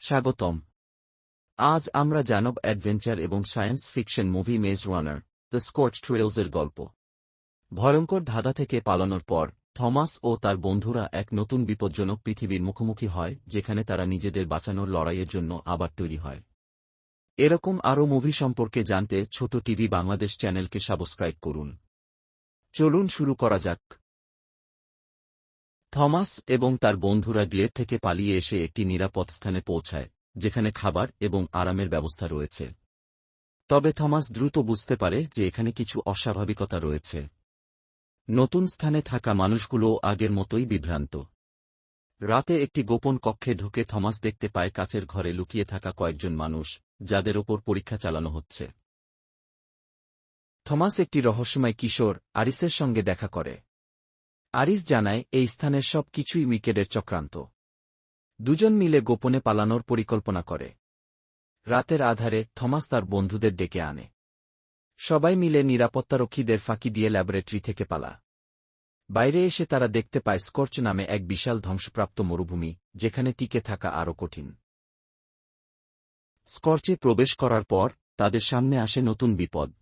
স্বাগতম। আজ আমরা জানব অ্যাডভেঞ্চার এবং science fiction movie Maze Runner, the Scorch ট্রেলসের গল্প। ভয়ঙ্কর ধাঁধা থেকে পালানোর পর, থমাস ও তার বন্ধুরা এক নতুন বিপজ্জনক পৃথিবীর মুখোমুখি হয়, যেখানে তারা নিজেদের বাঁচানোর লড়াইয়ের জন্য আবার তৈরি হয়। এরকম আরও মুভি সম্পর্কে জানতে ছোট টিভি বাংলাদেশ চ্যানেলকে সাবস্ক্রাইব করুন। চলুন শুরু করা যাক। থমাস এবং তার বন্ধুরা গ্লেড থেকে পালিয়ে এসে একটি নিরাপদ স্থানে পৌঁছায়, যেখানে খাবার এবং আরামের ব্যবস্থা রয়েছে। তবে থমাস দ্রুত বুঝতে পারে যে এখানে কিছু অস্বাভাবিকতা রয়েছে। নতুন স্থানে থাকা মানুষগুলো আগের মতোই বিভ্রান্ত। রাতে একটি গোপন কক্ষে ঢুকে থমাস দেখতে পায় কাচের ঘরে লুকিয়ে থাকা কয়েকজন মানুষ, যাদের ওপর পরীক্ষা চালানো হচ্ছে। থমাস একটি রহস্যময় কিশোর, আরিসের সঙ্গে দেখা করে। আরিস জানায়, এই স্থানের সব কিছুই উইকেডের চক্রান্ত। দুজন মিলে গোপনে পালানোর পরিকল্পনা করে। রাতের আধারে থমাস তার বন্ধুদের ডেকে আনে। সবাই মিলে নিরাপত্তারক্ষীদের ফাঁকি দিয়ে ল্যাবরেটরি থেকে পালা। বাইরে এসে তারা দেখতে পায় স্কর্চ নামে এক বিশাল ধ্বংসপ্রাপ্ত মরুভূমি, যেখানে টিকে থাকা আরও কঠিন। স্কর্চে প্রবেশ করার পর তাদের সামনে আসে নতুন বিপদ।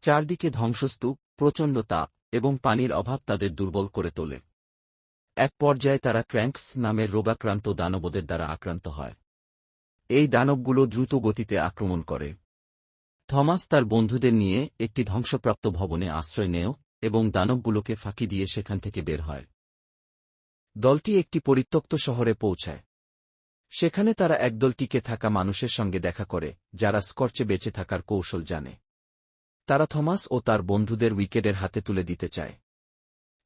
চারদিকে ধ্বংসস্তূপ, প্রচণ্ড তাপ। এবং পানির অভাব তাদের দুর্বল করে তোলে। এক পর্যায়ে তারা ক্র্যাঙ্কস নামের রোগাক্রান্ত দানবদের দ্বারা আক্রান্ত হয়। এই দানবগুলো দ্রুত গতিতে আক্রমণ করে। থমাস তার বন্ধুদের নিয়ে একটি ধ্বংসপ্রাপ্ত ভবনে আশ্রয় নেয় এবং দানবগুলোকে ফাঁকি দিয়ে সেখান থেকে বের হয়। দলটি একটি পরিত্যক্ত শহরে পৌঁছায়। সেখানে তারা একদল টিকে থাকা মানুষের সঙ্গে দেখা করে, যারা স্কর্চে বেঁচে থাকার কৌশল জানে। তারা থমাস ও তার বন্ধুদের উইকেটের হাতে তুলে দিতে চায়।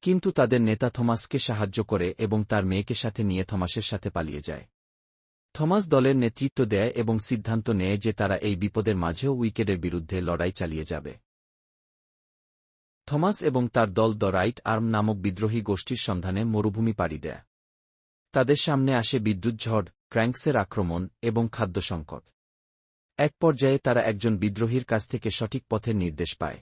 কিন্তু তাদের নেতা থমাসকে সাহায্য করে এবং তার মেয়েকে সাথে নিয়ে থমাসের সাথে পালিয়ে যায়। থমাস দলের নেতৃত্ব দেয় এবং সিদ্ধান্ত নেয় যে তারা এই বিপদের মাঝেও উইকেটের বিরুদ্ধে লড়াই চালিয়ে যাবে। থমাস এবং তার দল দ্য রাইট আর্ম নামক বিদ্রোহী গোষ্ঠীর সন্ধানে মরুভূমি পাড়ি দেয়। তাদের সামনে আসে বিদ্যুৎ ঝড়, ক্র্যাঙ্কসের আক্রমণ এবং খাদ্য সংকট। এক পর্যায়ে তারা একজন বিদ্রোহীর কাছ থেকে সঠিক পথের নির্দেশ পায়।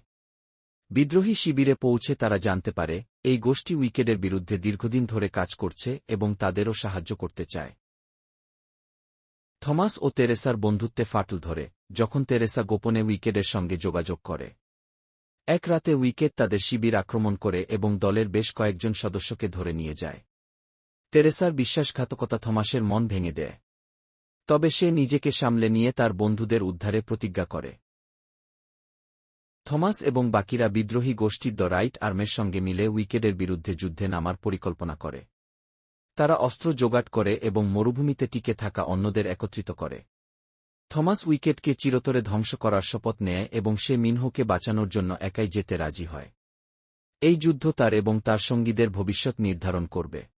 বিদ্রোহী শিবিরে পৌঁছে তারা জানতে পারে, এই গোষ্ঠী উইকেডের বিরুদ্ধে দীর্ঘদিন ধরে কাজ করছে এবং তাদেরও সাহায্য করতে চায়। থমাস ও তেরেসার বন্ধুত্বে ফাটল ধরে, যখন তেরেসা গোপনে উইকেডের সঙ্গে যোগাযোগ করে। এক রাতে উইকেট তাদের শিবির আক্রমণ করে এবং দলের বেশ কয়েকজন সদস্যকে ধরে নিয়ে যায়। তেরেসার বিশ্বাসঘাতকতা থমাসের মন ভেঙে দেয়। তবে সে নিজেকে সামলে নিয়ে তার বন্ধুদের উদ্ধারে প্রতিজ্ঞা করে। থমাস এবং বাকিরা বিদ্রোহী গোষ্ঠীর দ্য রাইট আর্মের সঙ্গে মিলে উইকেডের বিরুদ্ধে যুদ্ধে নামার পরিকল্পনা করে। তারা অস্ত্র জোগাড় করে এবং মরুভূমিতে টিকে থাকা অন্যদের একত্রিত করে। থমাস উইকেটকে চিরতরে ধ্বংস করার শপথ নেয় এবং সে মিনহোকে বাঁচানোর জন্য একাই যেতে রাজি হয়। এই যুদ্ধ তার এবং তার সঙ্গীদের ভবিষ্যৎ নির্ধারণ করবে।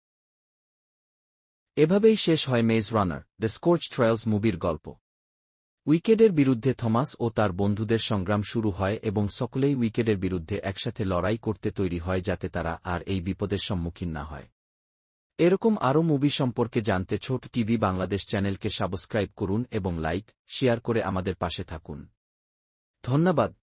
এভাবেই শেষ হয় মেজ রানার দ্য স্কোর্চ ট্রায়ালস মুভির গল্প। উইকেডের বিরুদ্ধে থমাস ও তার বন্ধুদের সংগ্রাম শুরু হয় এবং সকলেই উইকেডের বিরুদ্ধে একসাথে লড়াই করতে তৈরি হয় যাতে তারা আর এই বিপদের সম্মুখীন না হয়। এরকম আরও মুভি সম্পর্কে জানতে ছোট টিভি বাংলাদেশ চ্যানেলকে সাবস্ক্রাইব করুন এবং লাইক, শেয়ার করে আমাদের পাশে থাকুন। ধন্যবাদ।